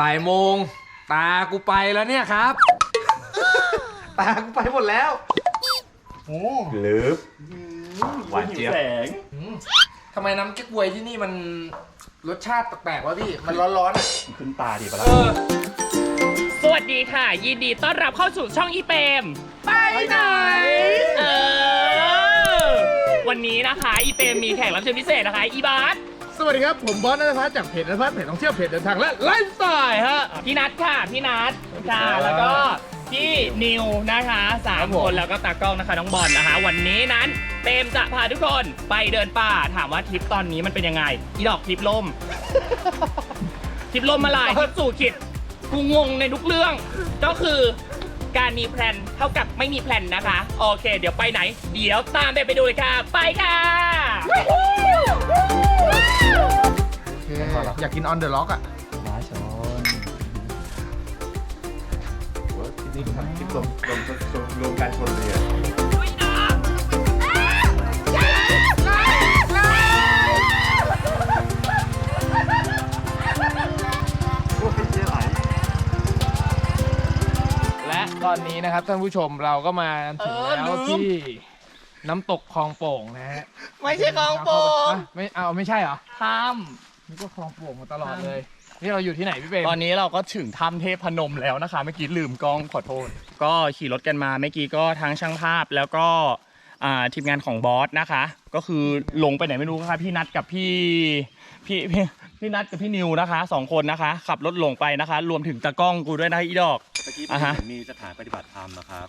บ่ายโมง ตากูไปแล้วเนี่ยครับ ตากูไปหมดแล้วโอ้ลืบหวานเจี๊ยบทำไมน้ำเก๊กฮวยที่นี่มันรสชาติแปลกๆวะพี่ มันร้อนๆอะขึ้นตาดีปะเอล่ะอสวัสดีค่ะ ยินดีต้อนรับเข้าสู่ช่องอีเปมไปไหน เออ วันนี้นะคะ อีเปมมีแขกรับเชิญพิเศษนะคะ อีบาส สวัสดีครับ ผมบอสนัทพัฒน์จากเพจนัทพัฒน์เพจท่องเที่ยวเพจเดินทางและไลฟ์สไตล์ฮะ พี่นัทค่ะพี่นัทค่ะครับแล้วก็พี่นิวนะคะสามครับผม คนแล้วก็ตากล้องนะคะน้องบอลนะคะ วันนี้นั้นเปมจะพาทุกคนไปเดินป่าถามว่าทริปตอนนี้มันเป็นยังไงอีดอกทริปล่ม ทริปล่มอะไรทริปสู่ขิดกูงงในทุกเรื่อง ก็คือการมีแพลนเท่ากับไม่มีแพลนนะคะ โอเค เดี๋ยวไปไหน เดี๋ยวตามไปไปดูเลยค่ะ ไปค่ะ อยากกินออนเดอะล็อกอะม้าชนโหที่นี่ทำคลิปรวมรวมรวมรวมการชนเลยอะโอ้ยเจ๊ไหลและตอนนี้นะครับท่านผู้ชมเราก็มาถึงเออแล้วลืมที่น้ำตกคลองโป่งนะฮะไม่ใช่ของโปรอะไม่เอาไม่ใช่เหรอ ถ้ นี่ก็คลองโป่งมาตลอดเลย นี่เราอยู่ที่ไหนพี่เปรมำตอนนี้เราก็ถึงถ้ำเทพนมแล้วนะคะเมื่อกี้ลืมกล้องขอโทษ ก็ขี่รถกันมาเมื่อกี้ก็ทั้งช่างภาพแล้วก็อ่าทีมงานของบอสนะคะ ก็คือลงไปไหนไม่รู้ค่ะพี่นัดกับพี่พี่พี่พี่นัดกับพี่นิวนะคะสองคนนะคะ ขับรถหลงไปนะคะ รวมถึงตากล้องกูด้วยนะอีดอก เมื่อกี้อ่าฮะผมมีสถานปฏิบัติธรรมนะครับ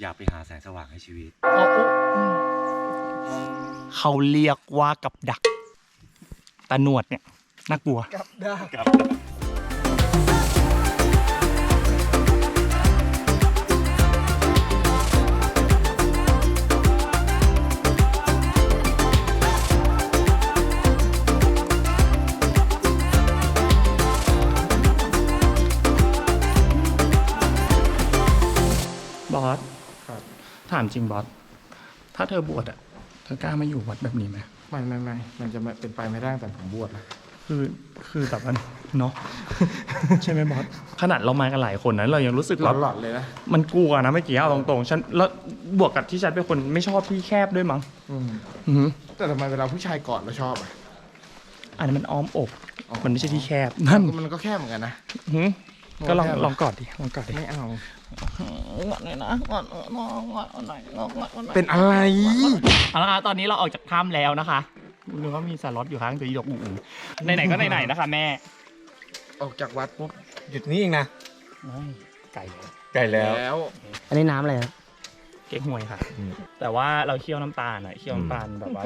อยากไปหาแสงสว่างให้ชีวิต เขาเรียกว่ากับดัก ตาหนวดเนี่ยน่ากลัวกับได้ครับบอสถามจริงบอส ถ้าเธอบวชอะ เธอกล้ามาอยู่วัดแบบนี้ไหม ไม่ไม่ไม่มันจะไม่เป็นไปไม่ได้แต่ผมบวชนะคือคือแบบว่าเนาะใช่ไหมบอสขนาดเรามากันหลายคนนะเรายังรู้สึกหลว่าอนๆเลยนะมันกลัวนะเมื่อกี้เอาตรงๆฉันแล้วบวกกับที่ฉันเป็นคนไม่ชอบที่แคบด้วยมั้งอืมอือหือแต่ทำไมเวลาผู้ชายกอดเราชอบอะอันนั้นมันอ้อมอกอ๋อมันไม่ใช่ที่แคบนั่นมันก็แค่เหมือนกันนะอื้อหือก็ลองแคบเหรอลองกอดดิลองกอดดิไม่เอา งอนหน่อยนะงอนงอนงอนงอนหน่อยงอนงอนหน่อยเป็นอะไร เอาละครับตอนนี้เราออกจากถ้ำแล้วนะคะนึกว่ามีสล็อตอยู่ข้างตัวอีดอกอู่ๆไหนๆก็ไหนๆนะคะแม่ออกจากวัดปุ๊บหยุดนี่เองนะไก่เลยไกลแล้วแล้ว อันนี้น้ำอะไรครับเก๊กฮวยค่ะอืมแต่ว่าเราเคี่ยวน้ำตาลอะเคี่ยวน้ำตาลแบบว่า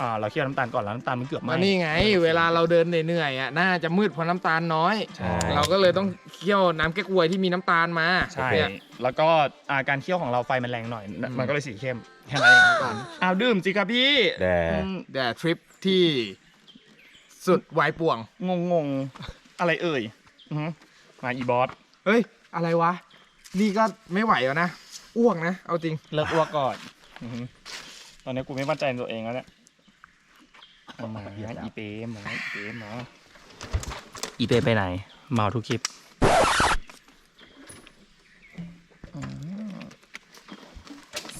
อ่าเราเคี่ยวน้ำตาลก่อนแล้วน้ำตาลมันเกือบไหมาม้นี่ไง เวลาเราเดินเหนื่อยๆอะน่าจะมืดเพราะน้ำตาลน้อย ใช่ เราก็เลยต้องเคี่ยวน้ำแก๊กฮวยที่มีน้ำตาลมาใช่ เนี่ย แล้วก็อ่าการเคี่ยวของเราไฟมันแรงหน่อย อืม มันก็เลยสีเข้มแค่นั้นเองอ้าวดื่มสิครับพี่แต่อืมแต่ทริปที่สุดวายป่วง งงงๆอะไรเอ่ยอือหือมาอีบอสเฮ้ย อะไรวะ นี่ก็ไม่ไหวแล้วนะ อ้วกนะ เอาจริง เลิกอ้วกก่อนอือหือตอนนี้กูไม่มั่นใจในตัวเองแล้วเนี่ย เอามาอีเปมมาอีเปมมาอีเปไปไหน เมาทุกคลิป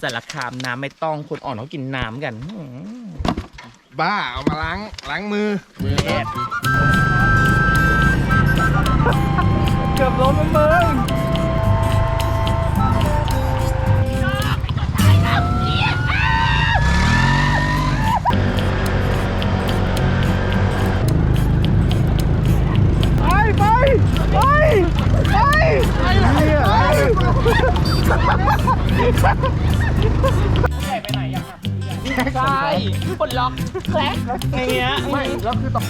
สารคามน้ำไม่ต้องคนอ่อนเขากินน้ำกันอื้อหือบ้า เอามาล้าง ล้างมือมือเกือบล้มแล้วมึง ใหญ่ไปไหนยังอะใช่ปลดล็อกแคลกอย่างเงี้ยไม่แล้วคือต้อง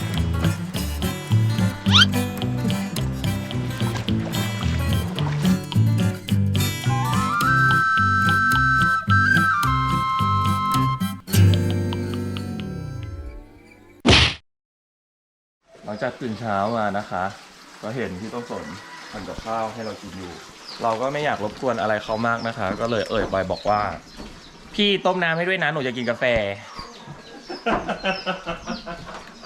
หลังจากตื่นเช้ามานะคะ ก็เห็นพี่ต้นสนทำกับข้าวให้เรากินอยู่ เราก็ไม่อยากรบกวนอะไรเขามากนะคะ ก็เลยเอ่ยไปบอกว่า พี่ต้มน้ำให้ด้วยนะหนูจะกินกาแฟ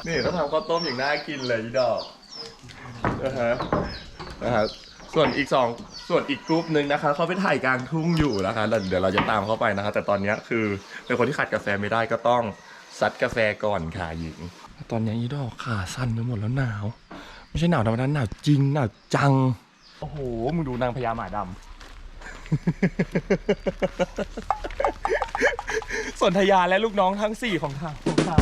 นี่เขาทำข้าวต้มอย่างน่ากินเลยอีดอกนะฮะนะฮะส่วนอีกสองส่วนอีกกรุ๊ปหนึ่งนะคะเขาไปถ่ายกลางทุ่งอยู่นะคะแล้วเดี๋ยวเราจะตามเขาไปนะคะ แต่ตอนนี้คือเป็นคนที่ขาดกาแฟไม่ได้ก็ต้องซัดกาแฟก่อนค่ะหญิง ตอนนี้อีดอกขาสั้นไปหมดแล้วหนาว ไม่ใช่หนาวธรรมดาหนาวจริงหนาวจัง โอ้โห มึงดูนางพญาหมาดำ สนธยาและลูกน้องทั้งสี่ของทางของเขา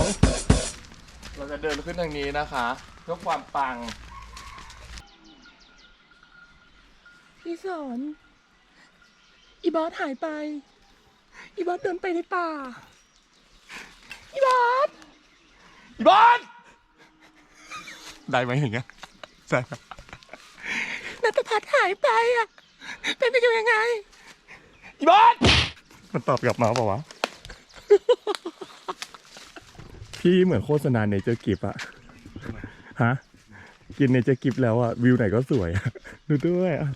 เราจะเดินขึ้นทางนี้นะคะเพื่อความปัง พี่สอนอีบอสหายไป อีบอสเดินไปในป่า อีบอส อีบอลได้ไหมอย่างเงี้ยใช่ครับ นัตพัฒน์หายไปอะ เป็นไปอยู่ยังไง อีบอลมันตอบกลับมาเปล่าวะ พี่เหมือนโฆษณาเนเจอร์กิฟอะฮะ กินเนเจอร์กิฟแล้วอะวิวไหนก็สวยอะดูด้วยอะ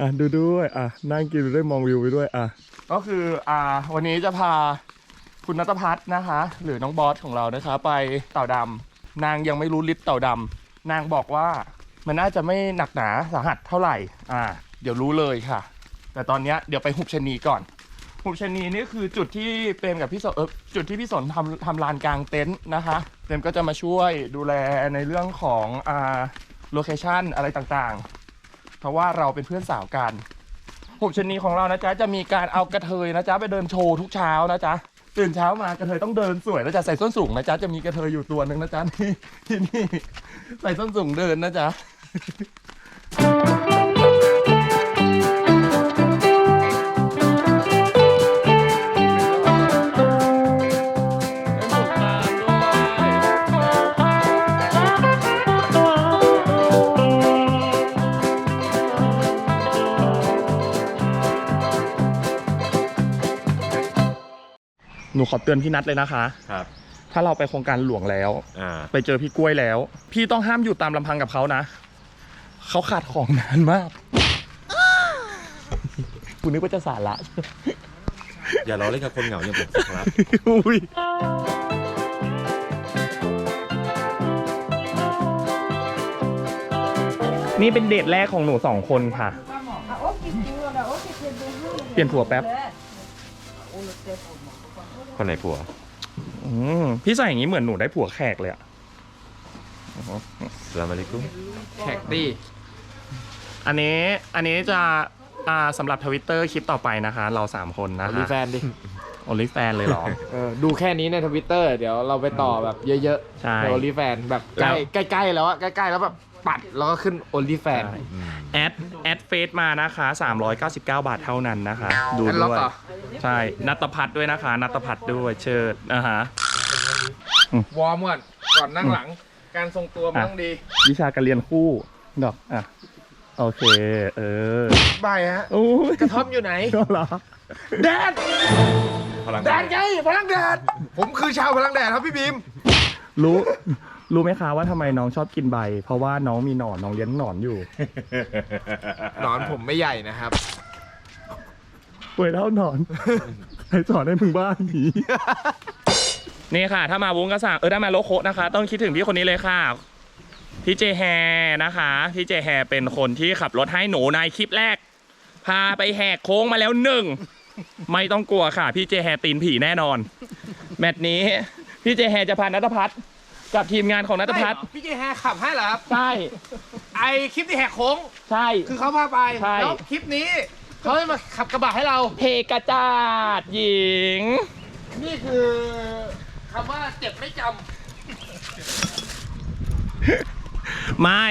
อะดูด้วยอะนั่งกินไปด้วยมองวิวไปด้วยอะก็คืออ่าวันนี้จะพาคุณนัทพัฒน์นะคะ หรือน้องบอสของเรานะคะ ไปเต่าดำนางยังไม่รู้ลิ์เต่าดำนางบอกว่า มันน่าจะไม่หนักหนาสาหัสเท่าไหร่ อ่า เดี๋ยวรู้เลยค่ะ แต่ตอนเนี้ยเดี๋ยวไปหุบชะนีก่อน หุบชะนีนี่คือจุดที่เปรมกับพี่สนเออจุดที่พี่สนทำทำลานกลางเต็นท์นะคะเปรมก็จะมาช่วยดูแลในเรื่องของอ่าโลเคชันอะไรต่างๆ เพราะว่าเราเป็นเพื่อนสาวกันหุบชะนีของเรานะจ๊ะจะมีการเอากระเทยนะจ๊ะไปเดินโชว์ทุกเช้านะจ๊ะตื่นเช้ามากระเทยต้องเดินสวยนะจ๊ะใส่ส้นสูงนะจ๊ะจะมีกระเทยอยู่ตัวหนึ่งนะจ๊ะนี่ที่นี่ใส่ส้นสูงเดินนะจ๊ะ หนูขอเตือนพี่นัทเลยนะคะ ครับ ถ้าเราไปโครงการหลวงแล้ว อ่า ไปเจอพี่กล้วยแล้ว พี่ต้องห้ามอยู่ตามลำพังกับเขานะ เขาขาดของนานมากคุณนึกว่าจะสาระอย่าล้อเล่นกับคนเหงาอย่างผมสิครับ อุ้ยนี่เป็นเดทแรกของหนูสองคนค่ะ เปลี่ยนผัวแป๊บ คนไหนผัว อืมพี่ใส่อย่างนี้เหมือนหนูได้ผัวแขกเลยอะสลามอะลัยกุมแขกตี้ อันนี้อันนี้จะอ่าสำหรับทวิตเตอร์คลิปต่อไปนะคะ เราสามคนนะโอลิคะแฟนดิโอลิแฟนเลยเหรอ เออดูแค่นี้ในทวิตเตอร์เดี๋ยวเราไปต่อแบบเยอะใช่ๆในโอลิแฟนแบบใกล้แล้ว ใกล้ๆแล้วอะใกล้ๆแล้วแบบปัดแล้วก็ขึ้นโอลิแฟนแอดแอดเฟซมานะคะ 399 บาทเท่านั้นนะคะ ดูแอดล็ด้อกวยเหรอใช่ นัตพัฒน์ด้วยนะคะ นัตพัฒน์ด้วยเชิดนะฮะ วอร์มก่อนก่อนนั่งหลัง การทรงตัวมันอะต้องดี วิชาการเรียนคู่ดอกอะ โอเค เออบายฮะโอ้ยกระท่อมอยู่ไหน ก็เหรอ แดด พลังแดดไงพลังแดด ผมคือชาวพลังแดดครับพี่บีม รู้ รู้ไหมคะว่าทำไมน้องชอบกินใบ เพราะว่าน้องมีหนอนน้องเลี้ยงหนอนอยู่หนอนผมไม่ใหญ่นะครับ ป่วยเท่าหนอนใครสอนให้มึงบ้าหนีนี่ค่ะ ถ้ามาวุ้งกระสังเออถ้ามาโลโคะนะคะ ต้องคิดถึงพี่คนนี้เลยค่ะ พี่เจแฮนะคะพี่เจแฮเป็นคนที่ขับรถให้หนูในคลิปแรก พาไปแหกโค้งมาแล้วหนึ่งไม่ต้องกลัวค่ะ พี่เจแฮตีนผีแน่นอน แมตช์นี้ พี่เจแฮจะพานัทพัฒน์กับทีมงานของนัทพัฒน์พี่เจแฮขับให้เหรอครับใช่ไอคลิปที่แหกโค้งใช่ คือเขาพาไปใช่ แล้วคลิปนี้เขาให้มาขับกระบะให้เรา เพกระจาดหญิง นี่คือคำว่าเจ็บไม่จ ไม่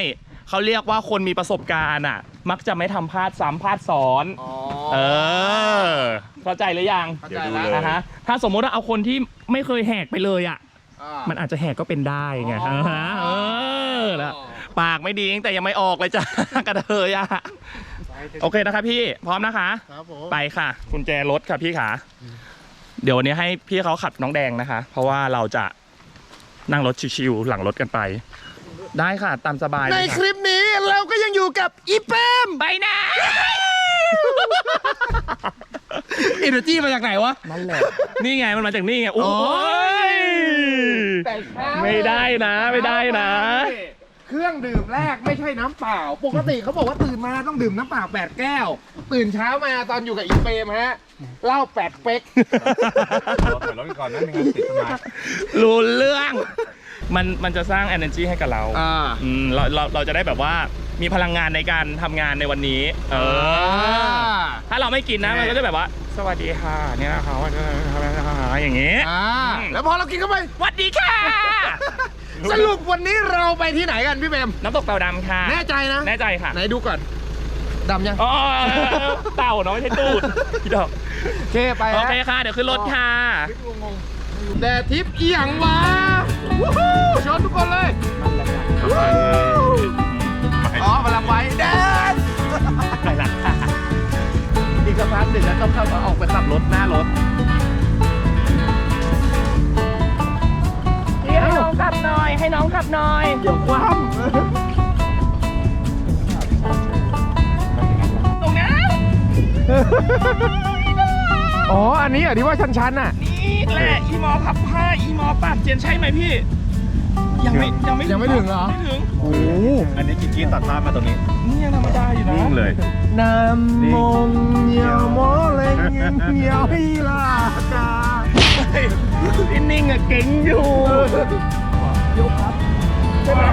เขาเรียกว่าคนมีประสบการณ์อะ มักจะไม่ทำพลาดซ้ำพลาดซ้อนำอ๋อ เออ เข้าใจหรือยังเข้าเดี๋ยใจวดูแล้วเลยนะฮะถ้าสมมติว่าเอาคนที่ไม่เคยแหกไปเลยอะ อ่า มันอาจจะแหกก็เป็นได้ไงอ๋อฮะเออแล้วปากไม่ดีตั้งแต่ยังไม่ออกเลยจ้ะ กระเทยอะโอเคนะครับพี่พร้อมนะคะ ครับผม ไปค่ะกุญแจรถค่ะพี่ขาเดี๋ยววันนี้ให้พี่เขาขับน้องแดงนะคะ เพราะว่าเราจะนั่งรถชิวๆหลังรถกันไป ได้ค่ะตามสบายในเลยคค่ะลิปนี้เราก็ยังอยู่กับอีเปมไปนะอินเนอร์จีมาจากไหนวะ นั่นแหละ นี่ไงมันมาจากนี่ไงโอ้โอ้ยแต่เช้าไม่ได้นะไม่ได้นะ เครื่องดื่มแรกไม่ใช่น้ำเปล่า ปกติเขาบอกว่าตื่นมาต้องดื่มน้ำเปล่าแปดแก้ว ตื่นเช้ามาตอนอยู่กับอีเฟรมฮะเหล้าแปดเป๊กรถถอยรถก่อนนะไม่งั้นติดต้นไม้รู้เรื่อง มันมันจะสร้าง energy ให้กับเราอ่า อืมเราเราเราจะได้แบบว่ามีพลังงานในการทำงานในวันนี้ เออ ถ้าเราไม่กินนะแน่มันก็จะแบบว่า สวัสดีค่ะ เนี่ยนะคะอย่างงี้ อ่าแล้วพอเรากินเข้าไป สวัสดีค่ะ สรุปวันนี้เราไปที่ไหนกันพี่เฟรมน้ำตกเต่าดำค่ะ แน่ใจนะ แน่ใจค่ะไหนดูก่อนดำยัง อ๋อเต่าเนาะไม่ใช่ตูดพี่ดอกโอเคไปโอฮะ เคค่ะ เดี๋ยวขึ้นรถค่ะ แต่ทิปเอียงวะวู้ฮู้ ชนทุกคนเลยอ๋อพลังไว้แดนไปละค่ะอีกสักพักหนึ่งแล้วต้องเข้าออกไปขับรถหน้ารถให้น้องขับหน่อย ให้น้องขับหน่อย เดี๋ยวคว่ตรงนั้นำอ๋อ อันนี้เหรอที่ว่าชันๆน่ะ นี่ แหละอีมอพับผ้าอีมอปากเจียนใช่ไหมพี่ ยังไม่ยังไม่ยังไม่ถึงเหรอ ไม่ถึงโอ้อันนี้กิ๊กกี้ตัดภาพมาตรงนี้นี่ยังธรรมดาอยู่นะนิ่งเลย น้ำมงเหี่ยวโมเลงเหี่ยวฮีลากาพี่นิ่งอะเก่งอยู่ใช่ไหม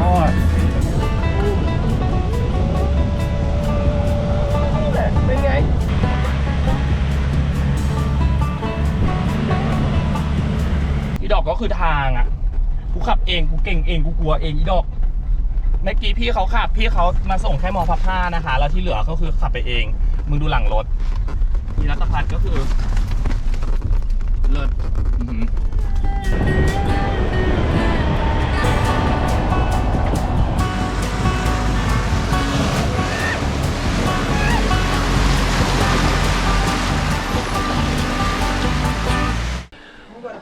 เป็นไง ดอกก็คือทางอะกูขับเองกูเก่งเองกูกลัวเองอีดอกเมื่อกี้พี่เขาขับพี่เขามาส่งแค่มอพับผ้านะคะ แล้วที่เหลือก็คือขับไปเอง มึงดูหลังรถมีรัตพัฒน์ก็คือ เลิศ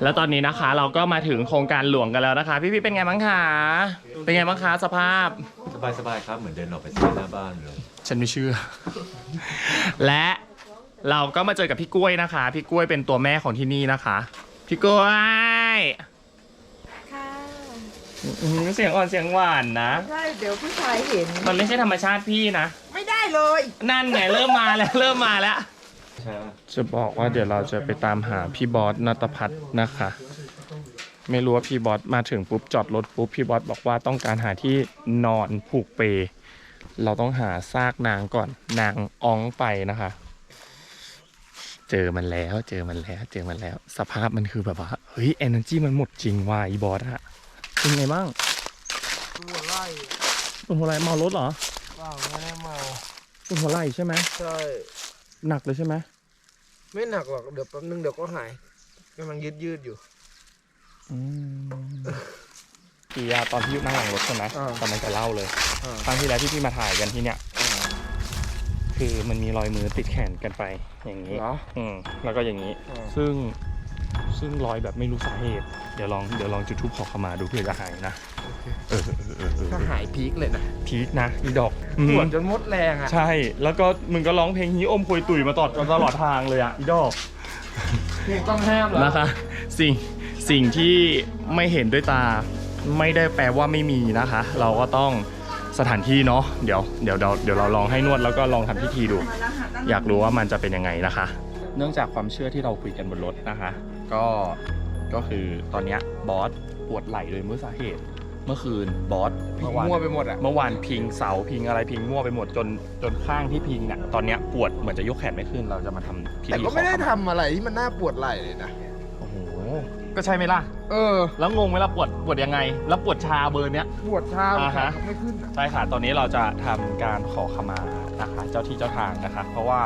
แล้วตอนนี้นะคะเราก็มาถึงโครงการหลวงกันแล้วนะคะ พี่ๆเป็นไงบ้างคะเป็นไงบ้างคะสภาพ สบายสบายๆครับ เหมือนเดินออกไปซื้อหน้าบ้านเลย ฉันไม่เชื่อ และเราก็มาเจอกับพี่กล้วยนะคะ พี่กล้วยเป็นตัวแม่ของที่นี่นะคะ พี่กล้วยค่ะอื้อหือเสียงอ่อนเสียงหวานนะ ใช่เดี๋ยวผู้ชายเห็น มันไม่ใช่ธรรมชาติพี่นะ ไม่ได้เลย นั่นไงเริ่มมาแล้วเริ่มมาแล้ว ใช่ป่ะจะบอกว่าเดี๋ยวเราจะไปตามหาพี่บอสนัตพัฒน์นะคะ ไม่รู้ว่าพี่บอสมาถึงปุ๊บจอดรถปุ๊บพี่บอสบอกว่าต้องการหาที่นอนผูกเปลเราต้องหาซากนางก่อนนางอ้องไปนะคะ เจอมันแล้วเจอมันแล้วเจอมันแล้ว สภาพมันคือแบบว่าเฮ้ยเอเนอร์จีมันหมดจริงว่ะอีบอสอะเป็นไงบ้างหัวไล่ปวดหัวไหล่เมารถเหรอเปล่าไม่ได้เมาปวดหัวไหล่ใช่ไหมใช่ หนักเลยใช่ไหมไม่หนักหรอกเดี๋ยวแป๊บนึงเดี๋ยวก็หายกำลังยืดยืดๆอยู่ อืมพี่อะตอนที่อยู่นั่งหลังรถใช่ไหมอ่าตอนนั้นจะเล่าเลยอ่าครั้งที่แล้วที่พี่มาถ่ายกันที่เนี่ยคือมันมีรอยมือติดแขนกันไปอย่างนี้ เหรออืมแล้วก็อย่างนี้ อ่าซึ่ง ซึ่งรอยแบบไม่รู้สาเหตุ เดี๋ยวลองเดี๋ยวลองจุดทูปขอขมาดูเพื่อจะหายนะเออเออเออเออถ้าหายพีคเลยนะพีคนะอีดอกปวดจนมดแรงอะ ใช่ แล้วก็มึงก็ร้องเพลงฮีอมคุยตุยมาตลอดตลอดทางเลยอะอีดอกเพลงต้องห้ามเหรอนะคะ สิ่งสิ่งที่ไม่เห็นด้วยตาไม่ได้แปลว่าไม่มีนะคะ เราก็ต้องสถานที่เนาะเดี๋ยวเดี๋ยวเดี๋ยวเดี๋ยวเราลองให้นวดแล้วก็ลองทำพิธีดู อยากรู้ว่ามันจะเป็นยังไงนะคะ เนื่องจากความเชื่อที่เราคุยกันบนรถนะคะ ก็ก็คือตอนเนี้ยบอสปวดไหล่โดยมื่อสาเหตุ เมื่อคืนบอสพิงเมื่อวานมั่วไปหมดอะ เมื่อวานพิงเสาพิงอะไรพิงมั่วไปหมดจนจนข้างที่พิงเนี่ยตอนเนี้ยปวดเหมือนจะยกแขนไม่ขึ้นเราจะมาทำพิธีแต่ก็ไม่ได้ขอขาทำอะไรที่มันน่าปวดไหล่เลยนะ โอ้โหก็ใช่ไหมล่ะ เออ แล้วงงไหมล่ะปวดปวดยังไง แล้วปวดชาเบอร์เนี้ย ปวดเท้าอ่าฮะขาไม่ขึ้นอะใช่ค่ะ ตอนนี้เราจะทำการขอขมานะคะ เจ้าที่เจ้าทางนะคะ เพราะว่า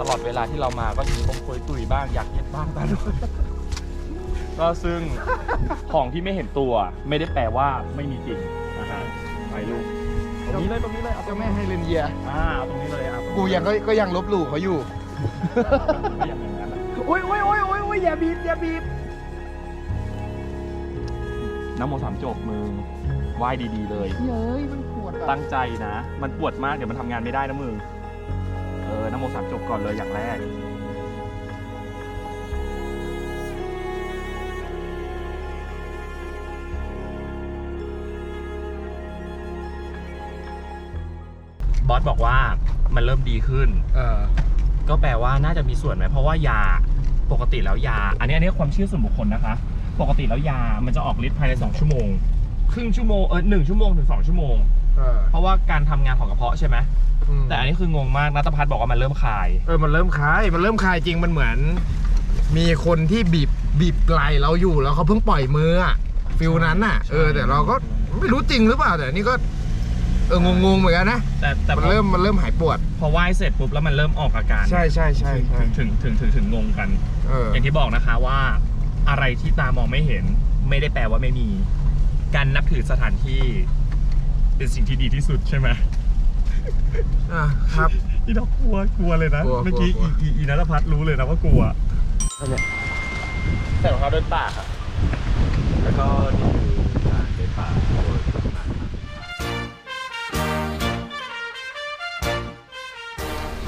ตลอดเวลาที่เรามาก็มีคงคุยตุยบ้างอยากเย็ดบ้างตาด้วยก็ซึ่งของที่ไม่เห็นตัว ไม่ได้แปลว่าไม่มีจริงนะฮะไปลูกตรงนี้เลยตรงนี้เลยเอาตรเจ้างแม่นี้ให้เรนเยีย อ่าเอาตรงนี้เลยอะกูยังก็ก็ยังลบหลู่เขาอยู่ ไม่อย่างนั้นอะโอ้ยโอ้ยโอ้ยโอ้ยโอ้ยอย่าบีบอย่าบีบน้ำโมสามจบมึงไหว้ดีๆเลยเฮ้ยมันปวดอะตั้งใจนะ มันปวดมากเดี๋ยวมันทำงานไม่ได้นะมึง เออนโมสามจบก่อนเลยอย่างแรก บอสบอกว่ามันเริ่มดีขึ้น เออ ก็แปลว่าน่าจะมีส่วนไหมเพราะว่ายาปกติแล้วยา อันนี้อันนี้ความเชื่อส่วนบุคคลนะคะ ปกติแล้วยามันจะออกฤทธิ์ภายใน 2 ชั่วโมง ครึ่งชั่วโมงเออหนึ่งชั่วโมงถึงสองชั่วโมง ออเพราะว่าการทำงานของกระเพาะใช่ไหมอืมแต่อันนี้คืองงมากนัตพัฒน์บอกว่ามันเริ่มคลาย เออมันเริ่มคลายมันเริ่มคลายจริงมันเหมือน มีคนที่บีบบีบไหล่เราอยู่แล้วเขาเพิ่งปล่อยมืออะฟิลนั้นน่ะเออแต่เราก็ไม่รู้จริงหรือเปล่าแต่อันนี่ก็ เอองงๆเหมือนกันนะแต่แต่มันพอเริ่มมันเริ่มหายปวด พอไหว้เสร็จปุ๊บแล้วมันเริ่มออกอาการ ใช่ใช่ใช่ใช่ถึงถึงถึงถึงถึงงงกัน เอออย่างที่บอกนะคะว่าอะไรที่ตามองไม่เห็น ไม่ได้แปลว่าไม่มี การนับถือสถานที่ เป็นสิ่งที่ดีที่สุดใช่ไหมอะครับ อีดอกกลัวกลัวเลยนะ กลัวเมื่อกี้กลัวอีอีอีนัทพัฒน์รู้เลยนะว่ากลัว ใส่รองเท้าเดินป่าค่ะแล้วก็นี่คือการเดินป่าโดยประมาณ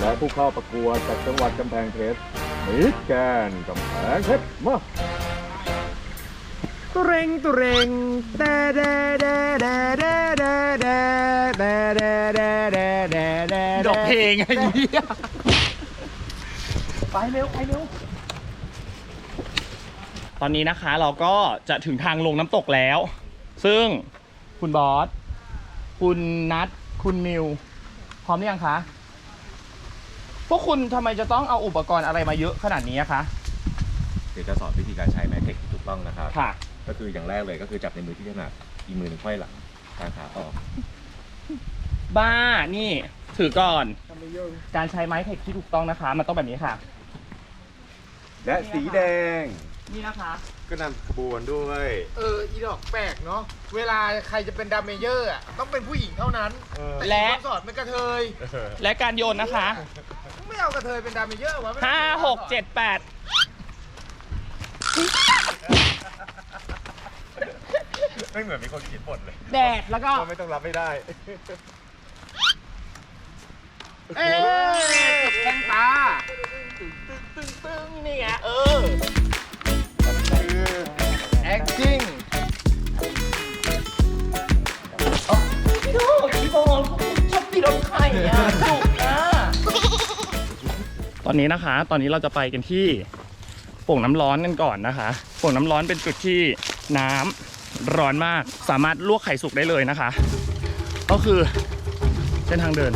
และผู้เข้าประกวดจากจังหวัดกำแพงเพชรมิสแกนกำแพงเพชรมา ตุเรงตุเรงแดแดแดแดแดแดแดแดแดแดแดแดแดดอกเพลงไอ้เหี้ยไปเร็วไปเร็วตอนนี้นะคะเราก็จะถึงทางลงน้ำตกแล้ว ซึ่งคุณบอส คุณนัท คุณมิว พร้อมหรือยังคะ พวกคุณทำไมจะต้องเอาอุปกรณ์อะไรมาเยอะขนาดนี้อะคะ เดี๋ยวจะสอนวิธีการใช้แมทเทคที่ถูกต้องนะครับ ค่ะ ก็คืออย่างแรกเลยก็คือจับในมือที่ถนัดอีกมือหนึ่งไขว้หลังทางขาออกบ้านี่ถือก่อน การใช้ไม้เทคที่ถูกต้องนะคะ มันต้องแบบนี้ค่ะ และสีแดง นี่นะคะ ก็นำขบวนด้วย เอออีดอกแปลกเนาะเวลาใครจะเป็นดัมเมเยอร์อะต้องเป็นผู้หญิงเท่านั้นแต่และอีกคนสอนเป็นกระเทยและการโยนนะคะไม่เอากระเทยเป็นดัมเมเยอร์วะไม่ห้าหกเจ็ดแปด ไม่เหมือนมีคนขีดบทเลยแดดแล้วก็ ก็ไม่ต้องรับไม่ได้ เอ๊ะแข้งตาตึ้งตึ้งตึ้งนี่ไงเออ acting พี่โดพี่บอลชอบตีรถไข่อะจุกอะตอนนี้นะคะ ตอนนี้เราจะไปกันที่โป่งน้ำร้อนกันก่อนนะคะโป่งน้ำร้อนเป็นจุดที่น้ำ ร้อนมากสามารถลวกไข่สุกได้เลยนะคะ ก็คือเส้นทางเดิน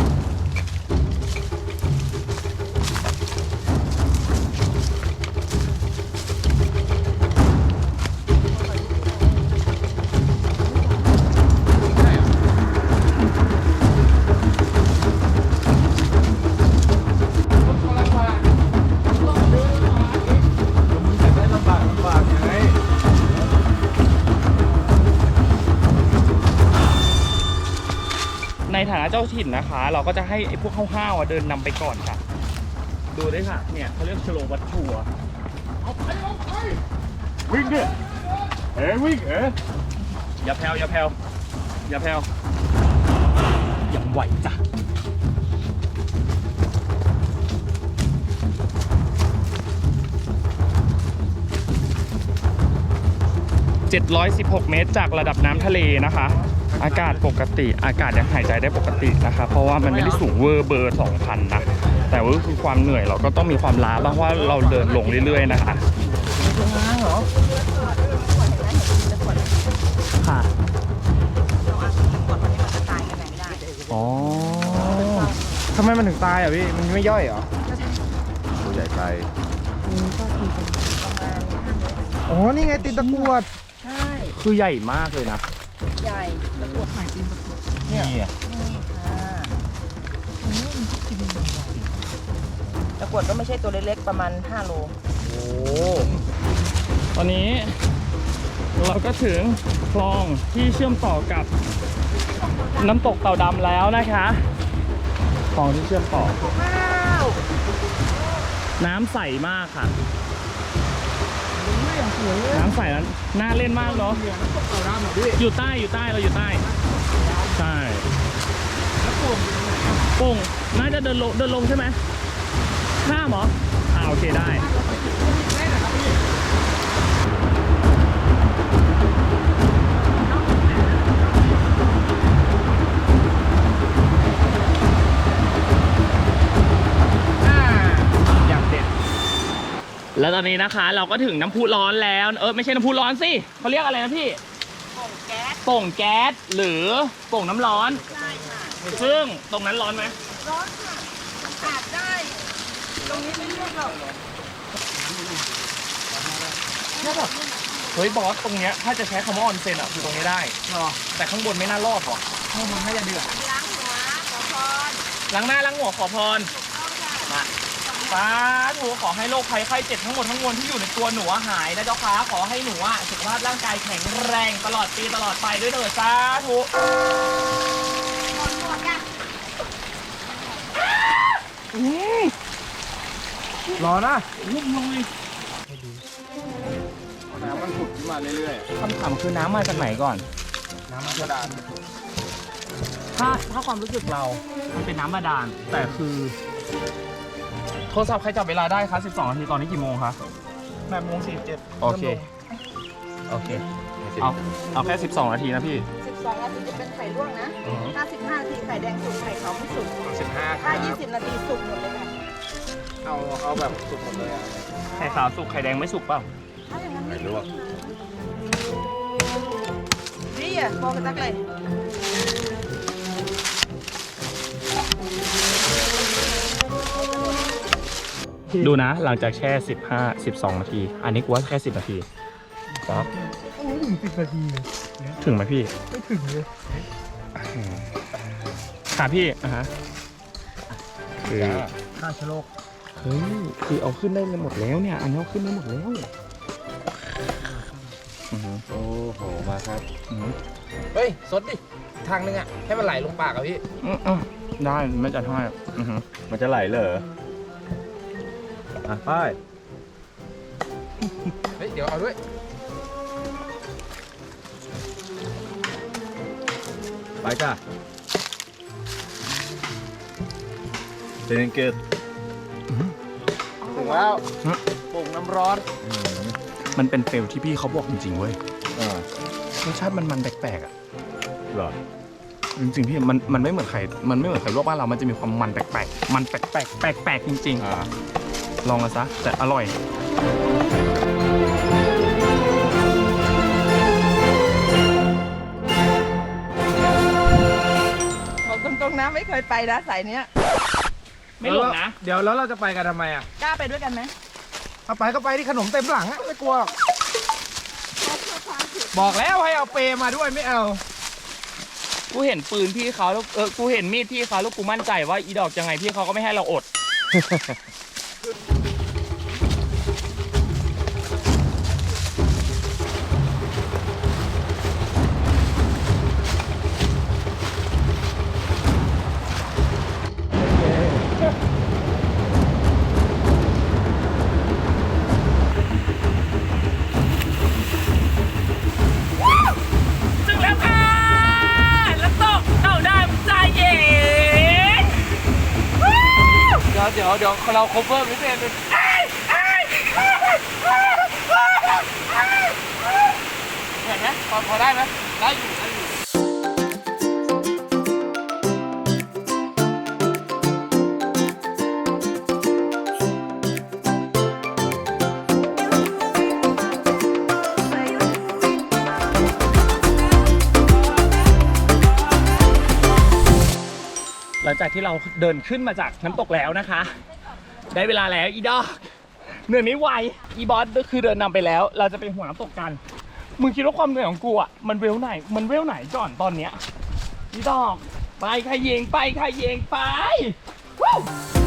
เจ้าถิ่นนะคะ เราก็จะให้ไอ้พวกห้าวๆอะเดินนำไปก่อนค่ะ ดูด้วยค่ะ เนี่ยเขาเรียกชโลวัตชัวร์วิ่งดิเอ๋วิ่งเอ๋อย่าแผ่วอย่าแผ่วอย่าแผ่วยังไหวจ้ะ716 เมตรจากระดับน้ำทะเลนะคะ อากาศปกติ อากาศยังหายใจได้ปกตินะคะเพราะว่ามันไม่ได้สูงเวอร์เบอร์2,000นะแต่ว่าคือความเหนื่อยเราก็ต้องมีความล้าบ้างเพราะว่าเราเดินลงเรื่อยๆนะคะค่ะอ๋อทำไมมันถึงตายอะพี่ มันไม่ย่อยเหรอตัวใหญ่ไปอ๋อ นี่ไงติดตะกรวด ใช่ คือใหญ่มากเลยนะ ใหญ่ตะกรวดหายจริงตะกรวดนี่นี่ค่ะตะกรวดก็ไม่ใช่ตัวเล็กๆประมาณ 5 โล โอ้ตอนนี้ เราก็ถึงคลองที่เชื่อมต่อกับน้ำตกเต่าดำแล้วนะคะคลองที่เชื่อมต่อน้ำใสมากค่ะ น้ำใสนั้นน่าเล่นมากเนาะอยู่ใต้อยู่ใต้เราอยู่ใต้ ใช่โป่งน่าจะเดินลงเดินลงใช่ไหมข้ามเหรออ่าโอเคได้ แล้วตอนนี้นะคะเราก็ถึงน้ำพุร้อนแล้ว เออไม่ใช่น้ำพุร้อนสิเขาเรียกอะไรนะพี่ส่งแก๊สโป่งแก๊สหรือโป่งน้ำร้อนใช่ค่ะซึ่งตรงนั้นร้อนไหมร้อนค่ะอาบได้ ตรงนี้ไม่เลือกหรอกเฮ้ยบอสตรงเนี้ยถ้าจะใช้คำว่าออนเซ็นอะคือตรงนี้ได้แต่ข้างบนไม่น่ารอดหรอข้างบนน่าจะเดือดล้างหัวขอพรล้างหน้าล้างหัวขอพรมา สาธุขอให้โรคภัยไข้เจ็บทั้งหมดทั้งมวลที่อยู่ในตัวหนูอะหายนะเจ้าค่ะขอให้หนูอะสุขภาพร่างกายแข็งแรงตลอดปีตลอดไปด้วยเถิดสาธุรอนะวุ่นเลยน้ำมันผุดขึ้นมาเรื่อยคำถามคือน้ำมาจากไหนก่อน ๆ น้ำมันกระดานถ้าถ้าความรู้สึกเรา มันเป็นน้ำบาดาลแต่คือ โทรศัพท์ใครจับเวลาได้คะ12นาทีตอนนี้กี่โมงคะแปดโมงสี่เจ็ดโอเค โอเค เอา เอาแค่ 12 นาทีนะพี่ 12นาทีจะเป็นไข่ลวกนะถ้า15นาทีไข่แดงสุกไข่ขาวไม่สุกสิบห้าคถ้ารับ20 นาทีสุกหมดเลยค่ะ เอาเอาแบบสุกหมดเลยอะไข่ขาวสุก ไข่แดงไม่สุกเปล่าถ้าอย่างนั้นไข่ลวกนี่อะพ ดูนะ หลังจากแช่ 15 12 นาที อันนี้กูว่าแค่ 10 นาทีป๊อปโอ้ถึงสิบนาทีถึงไหมพี่ไม่ถึงเลยค่ะพี่อะฮะคือฆ่าเชื้อโรคเฮ้ยคือเอาขึ้นได้หมดแล้วเนี่ย อันนี้เอาขึ้นได้หมดแล้วอือหือโอ้โหมาครับอือหือเฮ้ยสดดิทางนึงอะให้มันไหลลงปากอะพี่อืมอืมได้ไม่จะให้อือหือมันจะไหลเหรอ อะป้ายเฮ้ย เดี๋ยวเอาด้วย ไปจ้ะเจนเกิดถึงแล้วโป่งน้ำร้อนมันเป็นเฟลที่พี่เขาบอกจริงๆเว้ยอ่ารสชาติมันมันแปลกๆอะเหรอจริงๆพี่มันมันไม่เหมือนไข่ มันไม่เหมือนไข่ลวกบ้านเรา มันจะมีความมันแปลกๆ มันแปลกๆแปลกๆจริงอ่าๆ ลองกันซะ แต่อร่อยบอกตรงๆนะไม่เคยไปนะสายเนี้ยไม่หลงนะ เดี๋ยวแล้วเราจะไปกันทำไมอะกล้าไปด้วยกันไหมเอาไปก็ไปที่ขนมเต็มหลังอะไม่กลัวหรอกบอกแล้วให้เอาเปรมาด้วยไม่เอา กูเห็นปืนพี่เขาแล้วเออกูเห็นมีดพี่เขาแล้วกูมั่นใจว่าอีดอกยังไงพี่เขาก็ไม่ให้เราอด ดี๋ยวเดี๋ยวเวเรา cover พิเศษเป็นเห็นไหมพอพอได้ไหมได้อยู่ได้อยู่หลังจากที่เราเดินขึ้นมาจากน้ำตกแล้วนะคะ ได้เวลาแล้วอีดอกเหนื่อยไม่ไหวอีบอสก็คือเดินนำไปแล้ว เราจะไปหัวน้ำตกกันมึงคิดว่าความเหนื่อยของกูอะมันเวลไหน มันเวลไหนก่อนตอนเนี้ยอีดอก ไปขยเยงไปขยเยงไปวู้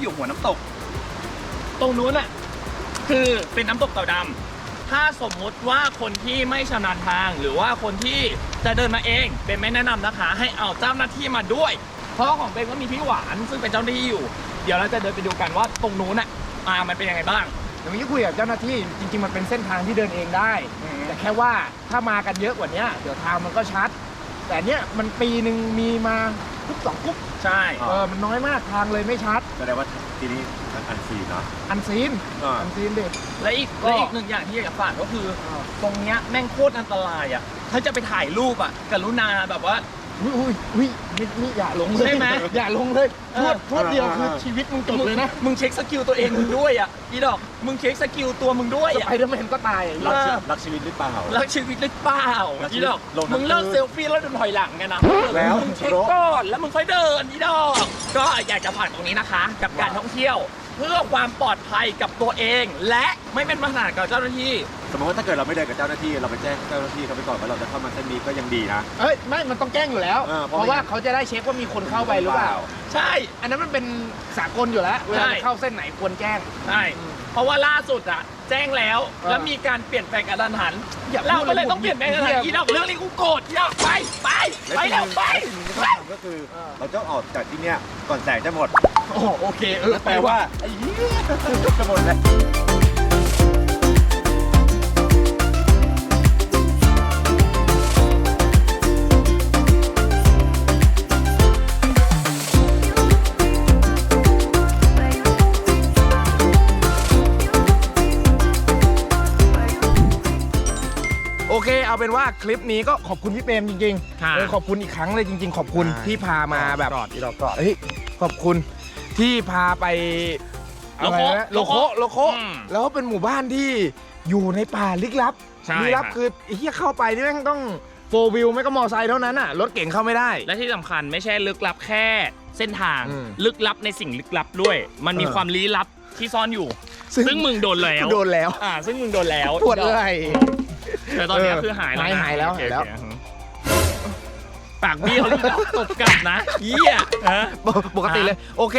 เนี้ยเราอยู่หัวน้ำตก ตรงนู้นอะคือเป็นน้ำตกเต่าดำถ้าสมมุติว่าคนที่ไม่ชำนาญทางหรือว่าคนที่จะเดินมาเองเป็นไม่แนะนำนะคะ ให้เอาเจ้าหน้าที่มาด้วย เพราะของเป็นก็มีพี่หวานซึ่งเป็นเจ้าหน้าที่อยู่ เดี๋ยวเราจะเดินไปดูกันว่าตรงนู้นอะอ่ามันเป็นยังไงบ้าง เดี๋ยวเมื่อกี้คุยกับเจ้าหน้าที่จริง ๆ มันเป็นเส้นทางที่เดินเองได้ แต่แค่ว่าถ้ามากันเยอะกว่านี้เดี๋ยวทางมันก็ชัด แต่เนี้ยมันปีหนึ่งมีมา กุ๊บสองกุ๊บใช่เออมันน้อยมากทางเลยไม่ชัด แสดงว่าทีนี้มันอันซีนเนาะอันซีนอ่า อันซีนดิและอีกก็ และอีกหนึ่งอย่างที่อยากจะฝากก็คือ ตรงเนี้ยแม่งโคตรอันตรายอะถ้าจะไปถ่ายรูปอะกรุณาแบบว่า อุ้ยอุ้ยอุ้ยนี่นี่อย่าลงเลยใช่ไหมอย่าลงเลยเอโทอษโทษเดียวคือชีวิตมึงจบเลยนะมึงเช็คสกิลตัวเองมึงด้วยอะอีดอก มึงเช็คสกิลตัวมึงด้วยสอะ ไปเดอร์แมนก็ตายรักชีเออรักชีวิตหรือเปล่า รักชีวิตหรือเปล่ารักชีอีวิตดอก ลงน้ำมึงเลิกตื้นเซลฟี่แล้วเดินถอยหลังกันนะแล้ว มึงเช็คก่อนแล้วมึงค่อยเดินอีดอก ก็อยากจะฝากตรงนี้นะคะ กับการท่องเที่ยว เพื่อความปลอดภัยกับตัวเอง และไม่เป็นปัญหากับเจ้าหน้าที่ สมมติว่าถ้าเกิดเราไม่เดินกับเจ้าหน้าที่เราไปแจ้งเจ้าหน้าที่เขาไปก่อนว่าเราจะเข้ามาเส้นนี้ก็ยังดีนะ เอ้ยไม่มันต้องแจ้งอยู่แล้ว เออเพเพราะราะว่าเขาจะได้เช็คว่ามีคนเข้าไปหรือเปล่า ใช่ อันนั้นมันเป็นสากลอยู่แล้วเวลาใช่ จะเข้าเส้นไหนควรแจ้ง ใช่ เพราะว่าล่าสุดอะแจ้งแล้วเออแล้วมีการเปลี่ยนแปลงกระทันหันอย่าพูดเราก็เลยเลยต้องเปลี่ยนแปลงกระทันหันเหี้ยอีดอกเรื่องนี้กูโกรธอีดอกไปไปไปแล้วไปและสิ่งหนึ่งที่ต้องทำก็คือ เราจะออกจากที่เนี้ยก่อนแสงจะหมดโอ้โหโอเคเออแปลว่าไอ้เหี้ยจะหมดแล้ว คลิปนี้ก็ขอบคุณพี่เปรมจริงค่ะๆเออขอบคุณอีกครั้งเลยจริง ๆ ขอบคุณใช่ ที่พามาแบบกอดอีดอกกอดเฮ้ยขอบคุณที่พาไปโลโคอะไรนะโลโคโลโคอืมแล้วเป็นหมู่บ้านที่อยู่ในป่าลึกลับใช่ลึกลับค่ะคือไอ้เหี้ยเข้าไปนี่แม่งต้องโฟวิวไม่ก็มอไซค์เท่านั้นอะรถเก่งเข้าไม่ได้ และที่สำคัญไม่ใช่ลึกลับแค่เส้นทางอืมลึกลับในสิ่งลึกลับด้วย มันมีเออ ความลี้ลับที่ซ่อนอยู่ ซึ่งซึ่งมึงโดนแล้ว โดนแล้ว อ่า ซึ่งมึงโดนแล้วปวดเลย แต่ตอนเนี้ยคือหายแล้วนะหายแล้วโอเคหายแล้ว โอเคปากเบี้ยวแล้วตบกลับนะเหี้ยฮะ ปกติเลย โอเค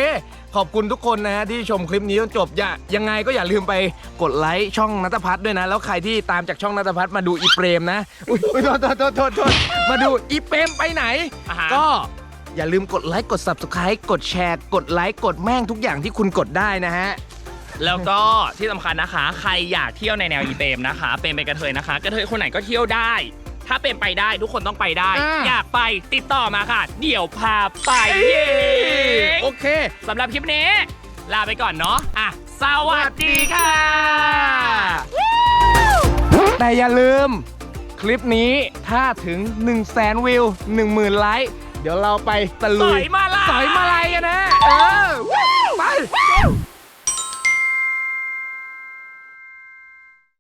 ขอบคุณทุกคนนะฮะที่ชมคลิปนี้จนจบอย่ายังไงก็อย่าลืมไปกดไลค์ช่องนัตพัฒน์ด้วยนะ แล้วใครที่ตามจากช่องนัตพัฒน์มาดูอีเปรมนะอุ้ยอุ๊ยโทษโทษโทษโทษโทษมาดูอีเปรมไปไหน อ่าฮะ ก็อย่าลืมกดไลค์กด subscribe กดแชร์ กดไลค์กดแม่งทุกอย่างที่คุณกดได้นะฮะ แล้วก็ที่สำคัญนะคะ ใครอยากเที่ยวในแนวอีเปรมนะคะเปรมเป็นกระเทยนะคะ กระเทยคนไหนก็เที่ยวได้ ถ้าเป็นไปได้ทุกคนต้องไปได้ อ่า อยากไปติดต่อมาค่ะ เดี๋ยวพาไปเย้โอเค สำหรับคลิปนี้ ลาไปก่อนเนาะอะสวัสดีค่ะ แต่อย่าลืมคลิปนี้ถ้าถึง 1 0 0 0 0แสนวิว 10,000 ไลค์ เดี๋ยวเราไปตะสลุอยยมาลาย สอยมาลายกันนะ เออไป